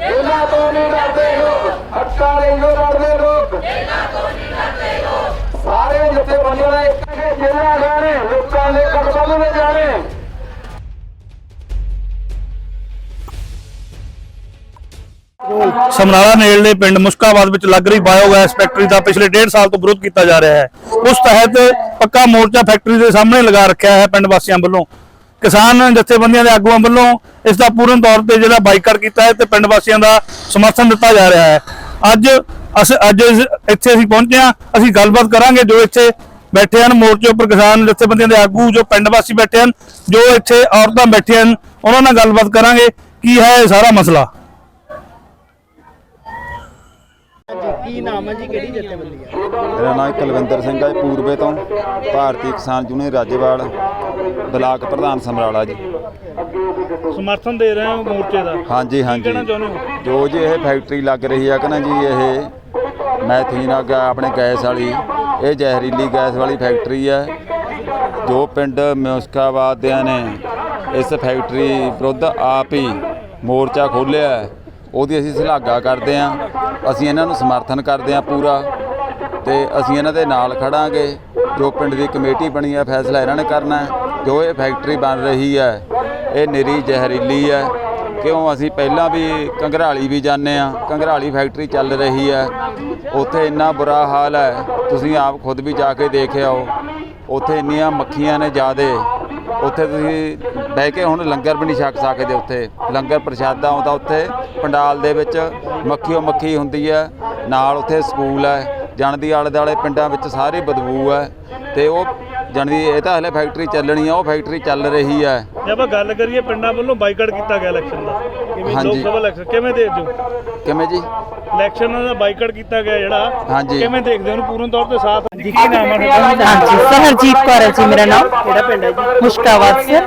ਇਹਨਾਂ ਤੋਂ ਨਹੀਂ ਡਰਦੇ ਲੋਕ ਹੱਕਾਂ ਲਈ ਜੋ ਲੜਦੇ ਲੋਕ ਇਹਨਾਂ ਤੋਂ ਨਹੀਂ ਡਰਦੇ ਲੋਕ ਸਾਰੇ ਜਿੱਥੇ ਬੰਦੇ ਇੱਕ ਕੇ ਜਿੰਨਾ ਜਾਣੇ ਲੋਕਾਂ ਦੇ ਕਦਮਾਂ ਨੂੰ ਜਾਣੇ ਸਮਨਾਲਾ ਨੇੜਲੇ ਪਿੰਡ ਮੁਸ਼ਕਾਬਾਦ ਵਿੱਚ ਲੱਗ ਰਹੀ ਬਾਇਓਗੈਸ ਫੈਕਟਰੀ ਦਾ ਪਿਛਲੇ 1.5 ਸਾਲ ਤੋਂ ਵਿਰੋਧ ਕੀਤਾ ਜਾ ਰਿਹਾ ਹੈ। ਉਸ ਤਹਿਤ ਪੱਕਾ ਮੋਰਚਾ ਫੈਕਟਰੀ ਦੇ ਸਾਹਮਣੇ ਲਗਾ ਰੱਖਿਆ ਹੈ ਪਿੰਡ ਵਾਸੀਆਂ ਵੱਲੋਂ। ਕਿਸਾਨ ਜਥੇਬੰਦੀਆਂ ਦੇ ਆਗੂਆਂ ਵੱਲੋਂ ਇਸ ਦਾ ਪੂਰਨ ਤੌਰ ਤੇ ਜਿਹੜਾ ਬਾਈਕਾਟ ਕੀਤਾ ਹੈ ਤੇ ਪਿੰਡ ਵਾਸੀਆਂ ਦਾ ਸਮਰਥਨ ਦਿੱਤਾ ਜਾ ਰਿਹਾ ਹੈ। ਅੱਜ ਅਸ- ਅੱਜ ਇੱਥੇ ਅਸੀਂ ਪਹੁੰਚੇ ਹਾਂ। ਅਸੀਂ ਗੱਲਬਾਤ ਕਰਾਂਗੇ ਜੋ ਇੱਥੇ ਬੈਠੇ ਹਨ ਮੋਰਚੇ ਉੱਪਰ ਕਿਸਾਨ ਜਥੇਬੰਦੀਆਂ ਦੇ ਆਗੂ, ਜੋ ਪਿੰਡ ਵਾਸੀ ਬੈਠੇ ਹਨ, ਜੋ ਇੱਥੇ ਔਰਤਾਂ ਬੈਠੀਆਂ ਹਨ, ਉਹਨਾਂ ਨਾਲ ਗੱਲਬਾਤ ਕਰਾਂਗੇ। ਕੀ ਹੈ ਇਹ ਸਾਰਾ ਮਸਲਾ? ਕੀ ਨਾਮ ਹੈ ਜੀ? ਕਿਹੜੀ ਜਥੇਬੰਦੀ ਹੈ? ਮੇਰਾ ਨਾਮ ਕੁਲਵਿੰਦਰ ਸਿੰਘ ਹੈ ਪੂਰਬੇ ਤੋਂ। ਭਾਰਤੀ ਕਿਸਾਨ ਯੂਨੀਅਨ ਰਾਜੇਵਾਲ ਬਲਾਕ ਪ੍ਰਧਾਨ ਸਮਰਾਲਾ ਜੀ। ਸਮਰਥਨ ਦੇ ਰਹੇ ਹੋ ਮੋਰਚੇ ਦਾ? ਹਾਂਜੀ ਹਾਂਜੀ। ਕਹਿਣਾ ਚਾਹੁੰਦੇ ਹੋ? ਜੋ ਜੀ ਇਹ ਫੈਕਟਰੀ ਲੱਗ ਰਹੀ ਹੈ ਕਿ ਨਾ ਜੀ ਇਹ ਮੈਥੀਨ ਅੱਗ ਆਪਣੇ ਗੈਸ ਵਾਲੀ ਇਹ ਜ਼ਹਿਰੀਲੀ ਗੈਸ ਵਾਲੀ ਫੈਕਟਰੀ ਹੈ ਜੋ ਪਿੰਡ ਮਿਉਸਕਾਬਾਦ ਦਿਆਂ ਨੇ ਇਸ ਫੈਕਟਰੀ ਵਿਰੁੱਧ ਆਪ ਹੀ ਮੋਰਚਾ ਖੋਲ੍ਹਿਆ। ਹੈ ਉਹਦੀ ਅਸੀਂ ਸ਼ਲਾਘਾ ਕਰਦੇ ਹਾਂ ਅਸੀਂ ਇਹਨਾਂ ਨੂੰ ਸਮਰਥਨ ਕਰਦੇ ਹਾਂ ਪੂਰਾ ਤੇ ਅਸੀਂ ਇਹਨਾਂ ਦੇ ਨਾਲ ਖੜਾਂਗੇ। ਜੋ ਪਿੰਡ ਦੀ ਕਮੇਟੀ ਬਣੀ ਹੈ, ਫੈਸਲਾ ਇਹਨਾਂ ਨੇ ਕਰਨਾ ਹੈ। ਜੋ ਇਹ ਫੈਕਟਰੀ ਬਣ ਰਹੀ ਹੈ, ਇਹ ਨਿਰੀ ਜ਼ਹਿਰੀਲੀ ਹੈ। ਕਿਉਂ? ਅਸੀਂ ਪਹਿਲਾਂ ਵੀ ਕੰਗਰਾਲੀ ਵੀ ਜਾਂਦੇ ਆ ਕੰਗਰਾਲੀ ਫੈਕਟਰੀ ਚੱਲ ਰਹੀ ਹੈ। ਉੱਥੇ ਇੰਨਾ ਬੁਰਾ ਹਾਲ ਹੈ। ਤੁਸੀਂ ਆਪ ਖੁਦ ਵੀ ਜਾ ਕੇ ਦੇਖ ਆਓ ਉੱਥੇ ਇੰਨੀਆਂ ਮੱਖੀਆਂ ਨੇ ਜ਼ਿਆਦੇ। ਉੱਥੇ ਤੁਸੀਂ ਬਹਿ ਕੇ ਹੁਣ ਲੰਗਰ ਵੀ ਨਹੀਂ ਛਕ ਸਕਦੇ ਉੱਥੇ। ਲੰਗਰ ਪ੍ਰਸ਼ਾਦਾ ਆਉਂਦਾ ਉੱਥੇ, ਪੰਡਾਲ ਦੇ ਵਿੱਚ ਮੱਖੀਓ ਮੱਖੀ ਹੁੰਦੀ ਹੈ, ਨਾਲ ਉੱਥੇ ਸਕੂਲ ਹੈ, ਜਾਣਦੀ ਆਲੇ ਦੁਆਲੇ ਪਿੰਡਾਂ ਵਿੱਚ ਸਾਰੀ ਬਦਬੂ ਹੈ ਤੇ ਉਹ ਜਾਣਦੀ ਇਹ ਤਾਂ ਹਲੇ ਫੈਕਟਰੀ ਚੱਲਣੀ ਆ ਉਹ ਫੈਕਟਰੀ ਚੱਲ ਰਹੀ ਹੈ। ਜੇ ਆਪਾਂ ਗੱਲ ਕਰੀਏ ਪਿੰਡਾਂ ਵੱਲੋਂ ਬਾਈਕਾਟ ਕੀਤਾ ਗਿਆ ਇਲੈਕਸ਼ਨ ਦਾ ਕਿਵੇਂ ਹਾਂਜੀ। ਲੋਕ ਸਭਾ ਇਲੈਕਸ਼ਨ ਕਿਵੇਂ ਦੇਖਦੇ ਹੋ? ਕਿਵੇਂ ਜੀ? ਇਲੈਕਸ਼ਨ ਦਾ ਬਾਈਕਾਟ ਕੀਤਾ ਗਿਆ ਜਿਹੜਾ ਹਾਂਜੀ। ਕਿਵੇਂ ਦੇਖਦੇ ਹੋ ਉਹਨੂੰ ਪੂਰਨ ਤੌਰ ਤੇ ਸਾਥ? ਜੀ ਕੀ ਨਾਮ ਹੈ ਤੁਹਾਡਾ? ਹਾਂਜੀ ਸਰਹਰਜੀਤ ਕੌਰ ਹੈ ਜੀ ਮੇਰਾ ਨਾਮ। ਕਿਹੜਾ ਪਿੰਡ ਹੈ ਜੀ? ਮੁਸ਼ਕਾਬਾਦ ਸਰ।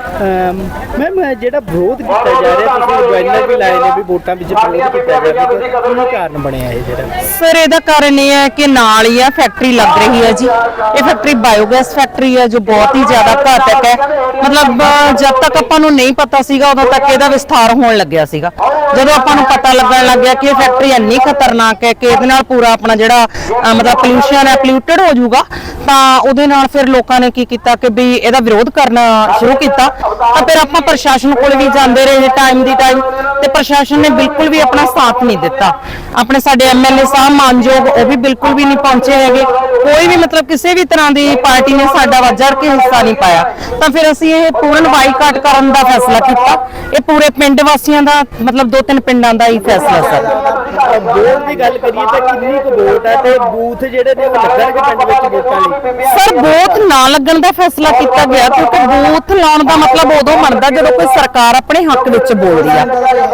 ਮੈਮ ਜਿਹੜਾ ਵਿਰੋਧ ਕੀਤਾ ਜਾ ਰਿਹਾ ਤੁਸੀਂ ਬੈਨਰ ਵੀ ਲਾਏ ਨੇ ਵੀ ਵੋਟਾਂ ਵਿੱਚ ਵਿਰੋਧ ਕੀਤਾ ਜਾ ਰਿਹਾ ਕੀ ਕਾਰਨ ਬਣਿਆ ਇਹ ਜਿਹੜਾ? ਸਰ ਇਹਦਾ ਕਾਰਨ ਇਹ ਹੈ ਕਿ ਨਾਲ ਹੀ ਆ ਫੈਕਟਰੀ ਲੱਗ ਰਹੀ ਹੈ ਜੀ। ਇਹ ਫੈਕਟਰੀ ਬਾਇਓਗੈਸ ਫੈਕਟਰੀ ਹੈ ਜੋ ਬਹੁਤ ਹੀ ਜ਼ਿਆਦਾ ਘਾਤਕ ਹੈ। ਮਤਲਬ ਜਦ ਤੱਕ ਆਪਾਂ ਨੂੰ ਨਹੀਂ ਪਤਾ ਸੀਗਾ ਉਦੋਂ ਤੱਕ ਇਹਦਾ ਵਿਸਥਾਰ ਹੋਣ ਲੱਗਿਆ ਸੀਗਾ। ਜਦੋਂ ਆਪਾਂ ਨੂੰ ਪਤਾ ਲੱਗਣ ਲੱਗ ਗਿਆ ਕਿ ਇਹ ਫੈਕਟਰੀ ਇੰਨੀ ਖਤਰਨਾਕ ਹੈ ਕਿ ਇਹਦੇ ਨਾਲ ਪੂਰਾ ਆਪਣਾ ਜਿਹੜਾ ਅ, ਮਤਲਬ ਪੋਲੂਸ਼ਨ ਹੈ ਪੋਲਿਊਟਡ ਹੋ ਜਾਊਗਾ ਤਾਂ ਉਹਦੇ ਨਾਲ ਫਿਰ ਲੋਕਾਂ ਨੇ ਕੀ ਕੀਤਾ ਕਿ ਵੀ ਇਹਦਾ ਵਿਰੋਧ ਕਰਨਾ ਸ਼ੁਰੂ ਕੀਤਾ। ਤਾਂ ਫਿਰ ਆਪਾਂ ਪ੍ਰਸ਼ਾਸਨ ਕੋਲ ਵੀ ਜਾਂਦੇ ਰਹੇ ਟਾਈਮ ਦੀ ਟਾਈਮ ਤੇ ਪ੍ਰਸ਼ਾਸਨ ਨੇ ਬਿਲਕੁਲ ਵੀ ਆਪਣਾ ਸਾਥ ਨਹੀਂ ਦਿੱਤਾ। ਆਪਣੇ ਸਾਡੇ ਐਮਐਲਏ ਸਾਹਿਬ ਮਾਨਯੋਗ, ਉਹ ਵੀ ਬਿਲਕੁਲ ਵੀ ਨਹੀਂ ਪਹੁੰਚੇ ਹੈਗੇ। ਕੋਈ ਵੀ ਮਤਲਬ ਕਿਸੇ ਵੀ ਤਰ੍ਹਾਂ ਦੀ ਪਾਰਟੀ ਨੇ ਸਾਡਾ ਵੱਧ ਚੜ੍ਹ ਕੇ ਹਿੱਸਾ ਨਹੀਂ ਪਾਇਆ। ਤਾਂ ਫਿਰ ਅਸੀਂ ਇਹ ਪੂਰਨ ਬਾਈਕਾਟ ਕਰਨ ਦਾ ਫੈਸਲਾ ਕੀਤਾ। ਇਹ ਪੂਰੇ ਪਿੰਡ ਵਾਸੀਆਂ ਦਾ, ਮਤਲਬ ਦੋ ਤਿੰਨ ਪਿੰਡਾਂ ਦਾ ਹੀ ਫੈਸਲਾ ਸਰ। ਵੋਟ ਦੀ ਗੱਲ ਕਰੀਏ ਤਾਂ ਕਿੰਨੀ ਕੁ ਵੋਟ ਹੈ ਤੇ ਬੂਥ ਜਿਹੜੇ ਨੇ ਉਹ ਲੱਗਣਗੇ ਪਿੰਡ ਵਿੱਚ ਵੋਟਾਂ ਲਈ। ਸਰ ਬੂਥ ਨਾ ਲੱਗਣ ਦਾ ਫੈਸਲਾ ਕੀਤਾ ਗਿਆ ਕਿਉਂਕਿ ਬੂਥ ਲਾਉਣ ਦਾ ਮਤਲਬ ਉਦੋਂ ਬਣਦਾ ਜਦੋਂ ਕੋਈ ਸਰਕਾਰ ਆਪਣੇ ਹੱਕ ਵਿੱਚ ਬੋਲਦੀ ਆ।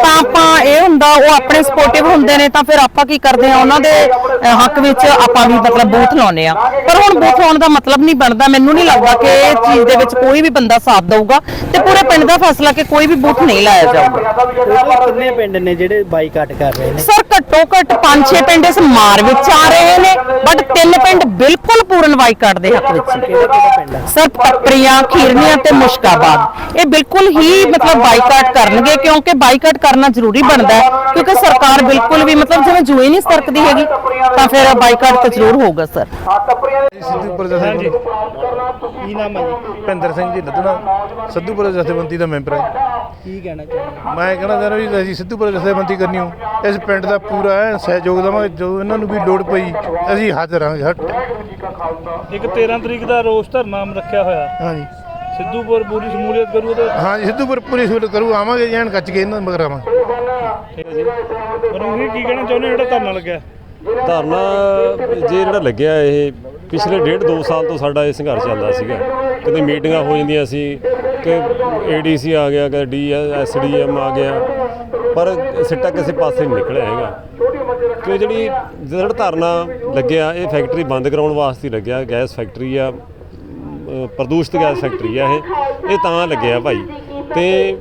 ਤਾਂ ਆਪਾਂ ਇਹ ਹੁੰਦਾ ਉਹ ਆਪਣੇ ਸਪੋਰਟਿਵ ਹੁੰਦੇ ਨੇ ਤਾਂ ਫਿਰ ਆਪਾਂ ਕੀ ਕਰਦੇ ਆ ਉਹਨਾਂ ਦੇ ਹੱਕ ਵਿੱਚ ਆਪਾਂ ਵੀ ਮਤਲਬ ਬੂਥ ਲਾਉਨੇ ਆ। ਪਰ ਹੁਣ ਬੂਥ ਲਾਉਣ ਦਾ ਮਤਲਬ ਨਹੀਂ ਬਣਦਾ ਮੈਨੂੰ ਨਹੀਂ ਲੱਗਦਾ ਕਿ ਇਹ ਚੀਜ਼ ਦੇ ਵਿੱਚ ਕੋਈ ਵੀ ਬੰਦਾ ਸਾਥ ਦਊਗਾ ਤੇ ਪੂਰੇ ਪਿੰਡ ਦਾ ਫੈਸਲਾ ਕਿ ਕੋਈ ਵੀ ਬੂਥ ਨਹੀਂ ਲਾਇਆ ਜਾਊਗਾ। ਟੋਟਲ ਕਿੰਨੇ ਪਿੰਡ ਨੇ ਜਿਹੜੇ ਬਾਈਕਾਟ ਕਰ ਰਹੇ ਨੇ? ਸਰ ਘੱਟੋ ਘੱਟੋ ਘੱਟ 5-6 ਪਿੰਡ ਇਸ ਮਾਰ ਵਿੱਚ ਆ ਰਹੇ ਨੇ। ਬਟ ਤਿੰਨ ਪਿੰਡ? ਬਿਲਕੁਲ ਪੂਰਨ ਬਾਈਕਾਟ ਦੇ ਹੱਕ ਵਿੱਚ। ਨੇ ਕਿਹੜਾ ਕਿਹੜਾ ਪਿੰਡ ਹੈ? ਸਰ ਪੱਪਰੀਆਂ ਖੀਰਨੀਆਂ ਤੇ ਮੁਸ਼ਕਾਬਾਦ। ਇਹ ਬਿਲਕੁਲ ਹੀ ਮਤਲਬ ਬਾਈਕਾਟ ਕਰਨਗੇ ਕਿਉਂਕਿ ਬਾਈਕਾਟ ਕਰਨਾ ਜ਼ਰੂਰੀ ਬਣਦਾ ਹੈ ਕਿਉਂਕਿ ਸਰਕਾਰ ਬਿਲਕੁਲ ਵੀ ਮਤਲਬ ਜਿਵੇਂ ਜੂਏ ਨਹੀਂ ਸਰਕਦੀ ਹੈਗੀ ਤਾਂ ਫਿਰ ਬਾਈਕਾਟ ਤਾਂ ਜ਼ਰੂਰ ਹੋਊਗਾ ਸਰ। ਸਿੱਧੂਪੁਰ ਜਥੇਬੰਦੀ ਕੀ ਨਾਮ ਹੈ ਜੀ? ਭਿੰਦਰ ਸਿੰਘ ਜੀ ਲੱਦਣਾ। ਸਿੱਧੂਪੁਰ ਜਥੇਬੰਦੀ ਦਾ ਮੈਂਬਰ ਹਾਂ ਕੀ ਕਹਿਣਾ ਚਾਹੁੰਦੇ ਮੈਂ ਕਹਿਣਾ ਚਾਹੁੰਦਾ ਵੀ ਅਸੀਂ ਸਿੱਧੂਪੁਰ ਜਥੇਬੰਦੀ ਕਰਨੀ ਹੋ। ਇਸ ਪਿੰਡ ਦਾ ਪੂਰਾ ਸਹਿਯੋਗ ਦੇਵਾਂਗੇ। ਜੋ ਇਹਨਾਂ ਨੂੰ ਵੀ ਲੋੜ ਪਈ ਅਸੀਂ ਹਾਜ਼ਰ ਹਾਂ ਹਟ। ਇੱਕ 13 ਤਰੀਕ ਦਾ ਰੋਸ ਧਰਨਾ ਰੱਖਿਆ ਹੋਇਆ। ਹਾਂਜੀ। ਸਿੱਧੂਪੁਰ ਪੂਰੀ ਸ਼ਮੂਲੀਅਤ ਕਰੂ ਉਹਦੇ? ਹਾਂਜੀ ਸਿੱਧੂਪੁਰ ਪੂਰੀ ਸਹੂਲਤ ਕਰੂ ਆਵਾਂਗੇ ਜੈਨ ਕੱਚ ਕੇ ਇਹਨਾਂ ਮਗਰ ਆਵਾਂਗੇ। ਠੀਕ ਹੈ ਜੀ। ਪਰ ਉਹ ਕੀ ਕਹਿਣਾ ਚਾਹੁੰਦੇ ਹੋ ਜਿਹੜਾ ਧਰਨਾ ਲੱਗਿਆ? ਧਰਨਾ ਜੇ ਜਿਹੜਾ ਲੱਗਿਆ ਇਹ ਪਿਛਲੇ ਡੇਢ ਦੋ ਸਾਲ ਤੋਂ ਸਾਡਾ ਇਹ ਸੰਘਰਸ਼ ਚੱਲਦਾ ਸੀਗਾ। ਕਦੇ ਮੀਟਿੰਗਾਂ ਹੋ ਜਾਂਦੀਆਂ ਸੀ ਕਿ ਏਡੀਸੀ ਆ ਗਿਆ ਕਦੇ ਡੀ ਐਸਡੀਐਮ ਆ ਗਿਆ। ਪਰ ਸਿੱਟਾ ਕਿਸੇ ਪਾਸੇ ਨਹੀਂ ਨਿਕਲਿਆ ਹੈਗਾ। ਕਿ ਜਿਹੜੀ ਜਿਹੜਾ ਧਰਨਾ ਲੱਗਿਆ, ਇਹ ਫੈਕਟਰੀ ਬੰਦ ਕਰਾਉਣ ਵਾਸਤੇ ਲੱਗਿਆ, ਗੈਸ ਫੈਕਟਰੀ ਆ ਪ੍ਰਦੂਸ਼ਿਤ ਗੈਸ ਫੈਕਟਰੀ ਆ ਇਹ। ਇਹ ਤਾਂ ਲੱਗਿਆ ਭਾਈ। ਤੇ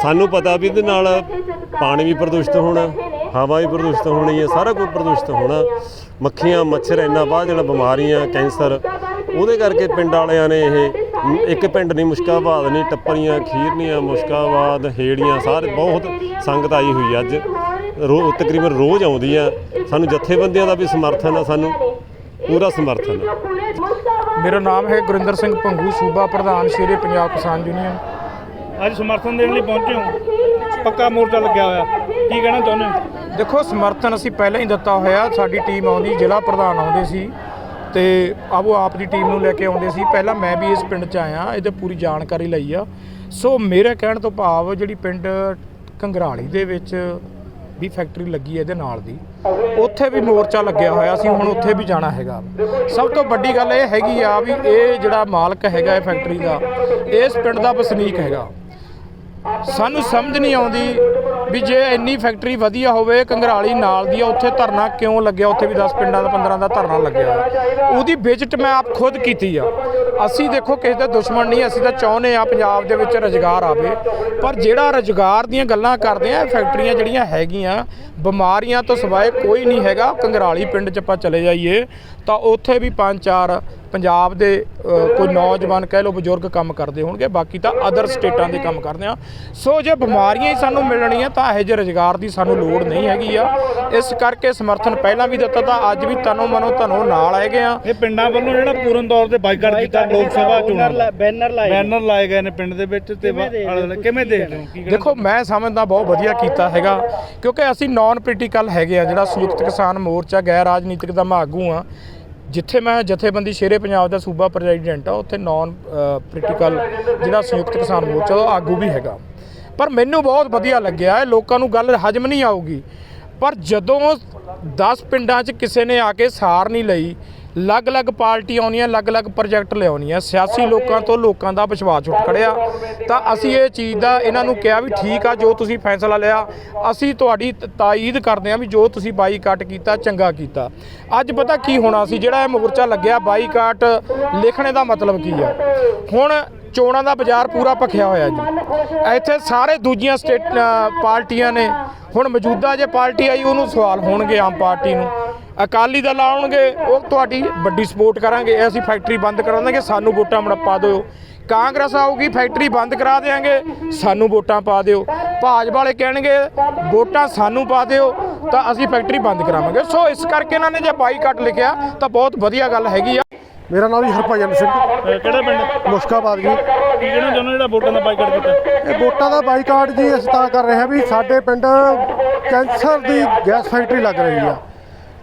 ਸਾਨੂੰ ਪਤਾ ਵੀ ਇਹਦੇ ਨਾਲ ਪਾਣੀ ਵੀ ਪ੍ਰਦੂਸ਼ਿਤ ਹੋਣਾ, ਹਵਾ ਵੀ ਪ੍ਰਦੂਸ਼ਿਤ ਹੋਣੀ ਹੈ ਸਾਰਾ ਕੁਝ ਪ੍ਰਦੂਸ਼ਿਤ ਹੋਣਾ। ਮੱਖੀਆਂ, ਮੱਛਰ ਇੰਨਾ ਬਾਅਦ ਜਿਹੜਾ ਬਿਮਾਰੀਆਂ, ਕੈਂਸਰ, ਉਹਦੇ ਕਰਕੇ ਪਿੰਡ ਵਾਲਿਆਂ ਨੇ ਇਹ ਇੱਕ ਪਿੰਡ ਨਹੀਂ, ਮੁਸ਼ਕਾਬਾਦ ਨਹੀਂ, ਟੱਪਰੀਆਂ, ਖੀਰਨੀਆਂ, ਮੁਸ਼ਕਾਬਾਦ, ਹੇੜੀਆਂ, ਸਾਰੇ ਬਹੁਤ ਸੰਗਤ ਆਈ ਹੋਈ ਆ ਅੱਜ। ਰੋ ਤਕਰੀਬਨ ਰੋਜ਼ ਆਉਂਦੀ ਆ। ਸਾਨੂੰ ਜਥੇਬੰਦੀਆਂ ਦਾ ਵੀ ਸਮਰਥਨ ਆ ਸਾਨੂੰ ਪੂਰਾ ਸਮਰਥਨ ਆ। ਮੇਰਾ ਨਾਮ ਹੈ ਗੁਰਿੰਦਰ ਸਿੰਘ ਭੰਗੂ ਸੂਬਾ ਪ੍ਰਧਾਨ ਸ਼ੇਰੇ ਪੰਜਾਬ ਕਿਸਾਨ ਯੂਨੀਅਨ। ਅੱਜ ਸਮਰਥਨ ਦੇਣ ਲਈ ਪਹੁੰਚੇ ਹੋ? ਪੱਕਾ ਮੋਰਚਾ ਲੱਗਿਆ ਹੋਇਆ। ਕੀ ਕਹਿਣਾ ਚਾਹੁੰਦੇ ਹੋ? ਦੇਖੋ ਸਮਰਥਨ ਅਸੀਂ ਪਹਿਲਾਂ ਹੀ ਦਿੱਤਾ ਹੋਇਆ। ਸਾਡੀ ਟੀਮ ਆਉਂਦੀ ਜ਼ਿਲ੍ਹਾ ਪ੍ਰਧਾਨ ਆਉਂਦੇ ਸੀ ਤੇ ਆਵੋ ਆਪ ਦੀ ਟੀਮ ਨੂੰ ਲੈ ਕੇ ਆਉਂਦੇ ਸੀ। ਪਹਿਲਾਂ ਮੈਂ ਵੀ ਇਸ ਪਿੰਡ 'ਚ ਆਇਆ ਇਹਦੇ ਪੂਰੀ ਜਾਣਕਾਰੀ ਲਈ ਆ। ਸੋ ਮੇਰੇ ਕਹਿਣ ਤੋਂ ਭਾਵ ਜਿਹੜੀ ਪਿੰਡ ਕੰਗਰਾਲੀ ਦੇ ਵਿੱਚ ਵੀ ਫੈਕਟਰੀ ਲੱਗੀ ਹੈ ਇਹਦੇ ਨਾਲ ਦੀ। ਉੱਥੇ ਵੀ ਮੋਰਚਾ ਲੱਗਿਆ ਹੋਇਆ ਸੀ, ਹੁਣ ਉੱਥੇ ਵੀ ਜਾਣਾ ਹੈਗਾ। ਸਭ ਤੋਂ ਵੱਡੀ ਗੱਲ ਇਹ ਹੈਗੀ ਆ ਵੀ ਇਹ ਜਿਹੜਾ ਮਾਲਕ ਹੈਗਾ ਇਹ ਫੈਕਟਰੀ ਦਾ, ਇਸ ਪਿੰਡ ਦਾ ਵਸਨੀਕ ਹੈਗਾ। ਸਾਨੂੰ ਸਮਝ ਨਹੀਂ ਆਉਂਦੀ ਵੀ ਜੇ ਇੰਨੀ ਫੈਕਟਰੀ ਵਧੀਆ ਹੋਵੇ, ਕੰਗਰਾਲੀ ਨਾਲ ਦੀ ਆ, ਉੱਥੇ ਧਰਨਾ ਕਿਉਂ ਲੱਗਿਆ? ਉੱਥੇ ਵੀ 10 ਪਿੰਡਾਂ ਦਾ 15 ਦਾ ਧਰਨਾ ਲੱਗਿਆ ਉਹਦੀ ਵਿਜ਼ਿਟ ਮੈਂ ਆਪ ਖੁਦ ਕੀਤੀ ਆ। ਅਸੀਂ ਦੇਖੋ, ਕਿਸੇ ਦਾ ਦੁਸ਼ਮਣ ਨਹੀਂ, ਅਸੀਂ ਤਾਂ ਚਾਹੁੰਦੇ ਆ ਪੰਜਾਬ ਦੇ ਵਿੱਚ ਰੁਜ਼ਗਾਰ ਆਵੇ। ਪਰ ਜਿਹੜਾ ਰੁਜ਼ਗਾਰ ਦੀਆਂ ਗੱਲਾਂ ਕਰਦੇ ਆ ਫੈਕਟਰੀਆਂ ਜਿਹੜੀਆਂ ਹੈਗੀਆਂ, ਬਿਮਾਰੀਆਂ ਤੋਂ ਸਿਵਾਏ ਕੋਈ ਨਹੀਂ ਹੈਗਾ। ਕੰਗਰਾਲੀ ਪਿੰਡ 'ਚ ਆਪਾਂ ਚਲੇ ਜਾਈਏ, ਤਾਂ ਉੱਥੇ ਵੀ ਪੰਜ ਚਾਰ ਪੰਜਾਬ ਦੇ ਕੋਈ ਨੌਜਵਾਨ ਕਹਿ ਲਓ ਬਜ਼ੁਰਗ ਕੰਮ ਕਰਦੇ ਹੋਣਗੇ, ਬਾਕੀ ਤਾਂ ਅਦਰ ਸਟੇਟਾਂ ਦੇ ਕੰਮ ਕਰਦੇ ਆ। ਸੋ ਜੇ ਬਿਮਾਰੀਆਂ ਹੀ ਸਾਨੂੰ ਮਿਲਣੀਆਂ ਤਾਂ ਇਹੋ ਜਿਹੇ ਰੁਜ਼ਗਾਰ ਦੀ ਸਾਨੂੰ ਲੋੜ ਨਹੀਂ ਹੈਗੀ ਆ। ਇਸ ਕਰਕੇ ਸਮਰਥਨ ਪਹਿਲਾਂ ਵੀ ਦਿੱਤਾ ਤਾਂ ਅੱਜ ਵੀ ਤਨੋ ਮਨੋ ਧਨੋ ਨਾਲ ਹੈਗੇ ਆ। ਇਹ ਪਿੰਡਾਂ ਵੱਲੋਂ ਜਿਹੜਾ ਪੂਰਨ ਤੌਰ ਤੇ ਬਾਈਕਾਟ ਕੀਤਾ ਲੋਕ ਸਭਾ ਚੋਣਾਂ ਦਾ ਬੈਨਰ ਲਾਏ। ਬੈਨਰ ਲਾਏ ਗਏ ਨੇ ਪਿੰਡ ਦੇ ਵਿੱਚ ਤੇ ਕਿਵੇਂ ਦੇਖਦੇ ਆਲੇ ਦੁਆਲੇ ਕਿਵੇਂ ਦੇਖਦੇ ਹੋ? ਕੀ ਕਹਿਣਾ ਦੇਖੋ ਮੈਂ ਸਮਝਦਾ ਬਹੁਤ ਵਧੀਆ ਕੀਤਾ ਹੈਗਾ ਕਿਉਂਕਿ ਅਸੀਂ ਨਾਨ ਪੋਲੀਟੀਕਲ ਹੈਗੇ ਆ ਜਿਹੜਾ ਸੰਯੁਕਤ ਕਿਸਾਨ ਮੋਰਚਾ ਗੈਰ ਰਾਜਨੀਤਿਕ ਦਾ ਮੈਂ ਆਗੂ ਆ। ਜਿੱਥੇ ਮੈਂ ਜਥੇਬੰਦੀ ਸ਼ੇਰੇ ਪੰਜਾਬ ਦਾ ਸੂਬਾ ਪ੍ਰੈਜ਼ੀਡੈਂਟ ਆ ਉੱਥੇ ਨਾਨ ਪੋਲੀਟੀਕਲ ਜਿਹੜਾ ਸੰਯੁਕਤ ਕਿਸਾਨ ਮੋਰਚਾ ਦਾ ਆਗੂ ਵੀ ਹੈਗਾ। ਪਰ ਮੈਨੂੰ ਬਹੁਤ ਵਧੀਆ ਲੱਗਿਆ, ਇਹ ਲੋਕਾਂ ਨੂੰ ਗੱਲ ਹਜਮ ਨਹੀਂ ਆਊਗੀ। ਪਰ ਜਦੋਂ 10 ਪਿੰਡਾਂ 'ਚ ਕਿਸੇ ਨੇ ਆ ਕੇ ਸਾਰ ਨਹੀਂ ਲਈ, ਅਲੱਗ-ਅਲੱਗ ਪਾਰਟੀ ਆਉਣੀਆਂ, ਅਲੱਗ-ਅਲੱਗ ਪ੍ਰੋਜੈਕਟ ਲਿਆਉਣੀਆਂ, ਸਿਆਸੀ ਲੋਕਾਂ ਤੋਂ ਲੋਕਾਂ ਦਾ ਵਿਸ਼ਵਾਸ ਉੱਠ ਖੜਿਆ। ਤਾਂ ਅਸੀਂ ਇਹ ਚੀਜ਼ ਦਾ ਇਹਨਾਂ ਨੂੰ ਕਿਹਾ ਵੀ ਠੀਕ ਆ, ਜੋ ਤੁਸੀਂ ਫੈਸਲਾ ਲਿਆ, ਅਸੀਂ ਤੁਹਾਡੀ ਤ- ਤਾਈਦ ਕਰਦੇ ਹਾਂ ਵੀ ਜੋ ਤੁਸੀਂ ਬਾਈਕਾਟ ਕੀਤਾ, ਚੰਗਾ ਕੀਤਾ। ਅੱਜ ਪਤਾ ਕੀ ਹੋਣਾ ਸੀ, ਜਿਹੜਾ ਇਹ ਮੋਰਚਾ ਲੱਗਿਆ, ਬਾਈਕਾਟ ਲਿਖਣੇ ਦਾ ਮਤਲਬ ਕੀ ਆ? ਹੁਣ ਚੋਣਾਂ ਦਾ ਬਾਜ਼ਾਰ ਪੂਰਾ ਭਖਿਆ ਹੋਇਆ ਜੀ। ਇੱਥੇ ਸਾਰੇ ਦੂਜੀਆਂ ਸਟੇਟ ਪਾਰਟੀਆਂ ਨੇ। ਹੁਣ ਮੌਜੂਦਾ ਜੇ ਪਾਰਟੀ ਆਈ, ਉਹਨੂੰ ਸਵਾਲ ਹੋਣਗੇ ਆਮ ਪਾਰਟੀ ਨੂੰ। ਅਕਾਲੀ ਦਲ ਆਉਣਗੇ, ਉਹ ਤੁਹਾਡੀ ਵੱਡੀ ਸਪੋਰਟ ਕਰਾਂਗੇ। ਅਸੀਂ ਫੈਕਟਰੀ ਬੰਦ ਕਰਾ ਦਾਂਗੇ, ਸਾਨੂੰ ਵੋਟਾਂ ਮੜਪਾ ਦਿਓ। ਕਾਂਗਰਸ ਆਊਗੀ, ਫੈਕਟਰੀ ਬੰਦ ਕਰਾ ਦੇਾਂਗੇ ਸਾਨੂੰ ਵੋਟਾਂ ਪਾ ਦਿਓ। ਭਾਜਪਾ ਵਾਲੇ ਕਹਿਣਗੇ, ਵੋਟਾਂ ਸਾਨੂੰ ਪਾ ਦਿਓ, ਤਾਂ ਅਸੀਂ ਫੈਕਟਰੀ ਬੰਦ ਕਰਾਵਾਂਗੇ। ਸੋ ਇਸ ਕਰਕੇ ਇਹਨਾਂ ਨੇ ਜੇ ਬਾਈਕਾਟ ਲਿਖਿਆ, ਤਾਂ ਬਹੁਤ ਵਧੀਆ ਗੱਲ ਹੈਗੀ ਆ। ਮੇਰਾ ਨਾਮ ਜੀ ਹਰਭਜਨ ਸਿੰਘ। ਅਹ ਕਿਹੜਾ ਪਿੰਡ? ਮੁਸ਼ਕਾਬਾਦ ਜੀ। ਕੀ ਕਹਿਣਾ ਚਾਹੁੰਦੇ ਜਿਹੜਾ ਵੋਟਾਂ ਦਾ ਬਾਈਕਾਟ ਕੀਤਾ? ਇਹ ਵੋਟਾਂ ਦਾ ਬਾਈਕਾਟ ਜੀ ਅਸੀਂ ਤਾਂ ਕਰ ਰਹੇ ਹਾਂ ਵੀ ਸਾਡੇ ਪਿੰਡ ਕੈਂਸਰ ਦੀ ਗੈਸ ਫੈਕਟਰੀ ਲੱਗ ਰਹੀ ਆ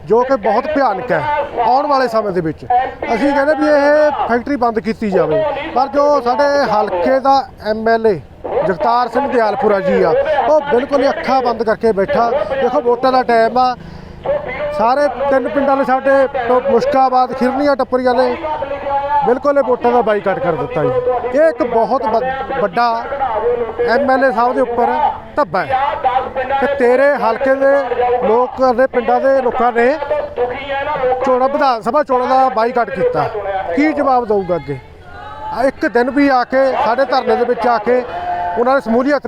ਜੋ ਕਿ ਬਹੁਤ ਭਿਆਨਕ ਹੈ ਆਉਣ ਵਾਲੇ ਸਮੇਂ ਦੇ ਵਿੱਚ। ਅਸੀਂ ਕਹਿੰਦੇ ਵੀ ਇਹ ਫੈਕਟਰੀ ਬੰਦ ਕੀਤੀ ਜਾਵੇ। ਪਰ ਜੋ ਸਾਡੇ ਹਲਕੇ ਦਾ ਐਮਐਲਏ ਜਗਤਾਰ ਸਿੰਘ ਦਿਆਲਪੁਰਾ ਜੀ ਆ ਉਹ ਬਿਲਕੁਲ ਹੀ ਅੱਖਾਂ ਬੰਦ ਕਰਕੇ ਬੈਠਾ। ਦੇਖੋ ਵੋਟਾਂ ਦਾ ਟਾਈਮ ਆ ਸਾਰੇ ਤਿੰਨ ਪਿੰਡਾਂ ਨੇ ਸਾਡੇ ਤੋਂ ਮੁਸ਼ਕਾਬਾਦ, ਖਿਰਨੀਆਂ ਟੱਪਰੀਆਂ ਨੇ ਬਿਲਕੁਲ ਇਹ ਵੋਟਾਂ ਦਾ ਬਾਈਕਾਟ ਕਰ ਦਿੱਤਾ ਜੀ। ਇਹ ਇੱਕ ਬਹੁਤ ਵੱਡ- ਵੱਡਾ ਐਮਐਲਏ ਸਾਹਿਬ ਦੇ ਉੱਪਰ ਧੱਬਾ ਹੈ ਕਿ ਤੇਰੇ ਹਲਕੇ ਦੇ ਲੋਕ ਦੇ ਪਿੰਡਾਂ ਦੇ ਲੋਕਾਂ ਨੇ ਚੋਣਾਂ, ਵਿਧਾਨ ਸਭਾ ਚੋਣਾਂ ਦਾ ਬਾਈਕਾਟ ਕੀਤਾ। ਕੀ ਜਵਾਬ ਦਊਗਾ ਅੱਗੇ? ਇੱਕ ਦਿਨ ਵੀ ਆ ਕੇ, ਸਾਡੇ ਧਰਨੇ ਦੇ ਵਿੱਚ ਆ ਕੇ ਉਹਨਾਂ ਨੇ ਸਮੂਲੀਅਤ